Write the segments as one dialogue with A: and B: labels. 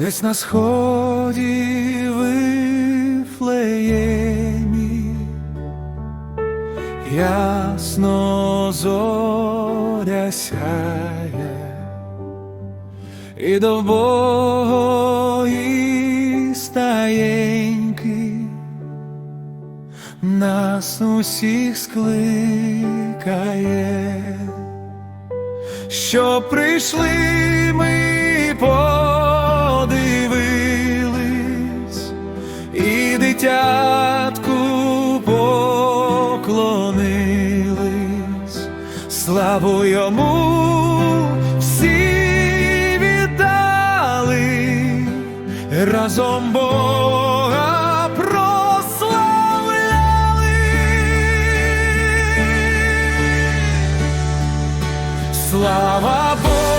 A: Десь на сході Вифлеємі. Ясно зоря сяє, і до Богої стаєньки нас усіх скликає, що прийшли ми подивились дитятку поклонились, славу йому всі віддали, разом Бога прославляли. Слава Богу,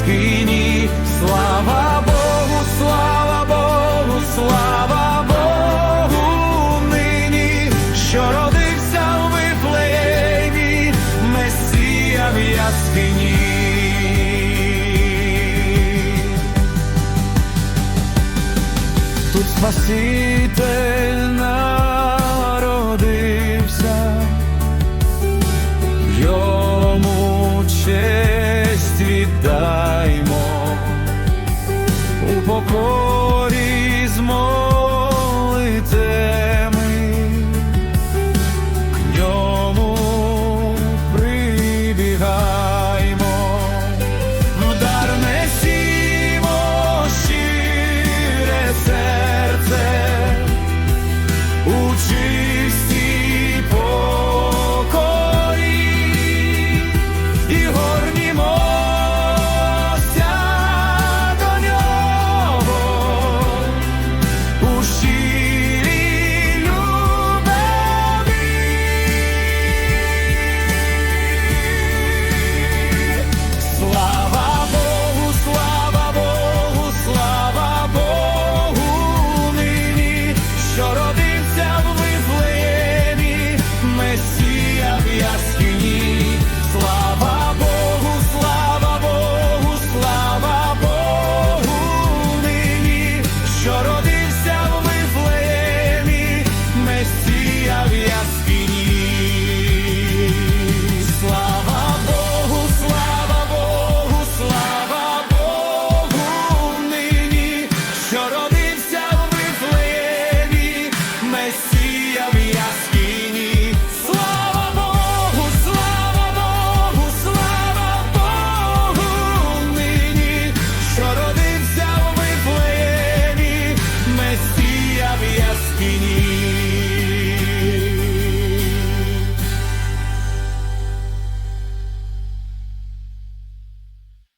A: в яскині. Слава Богу, слава Богу, слава Богу нині, що родився в Вифлеємі, Месія в яскині. Тут Спаситель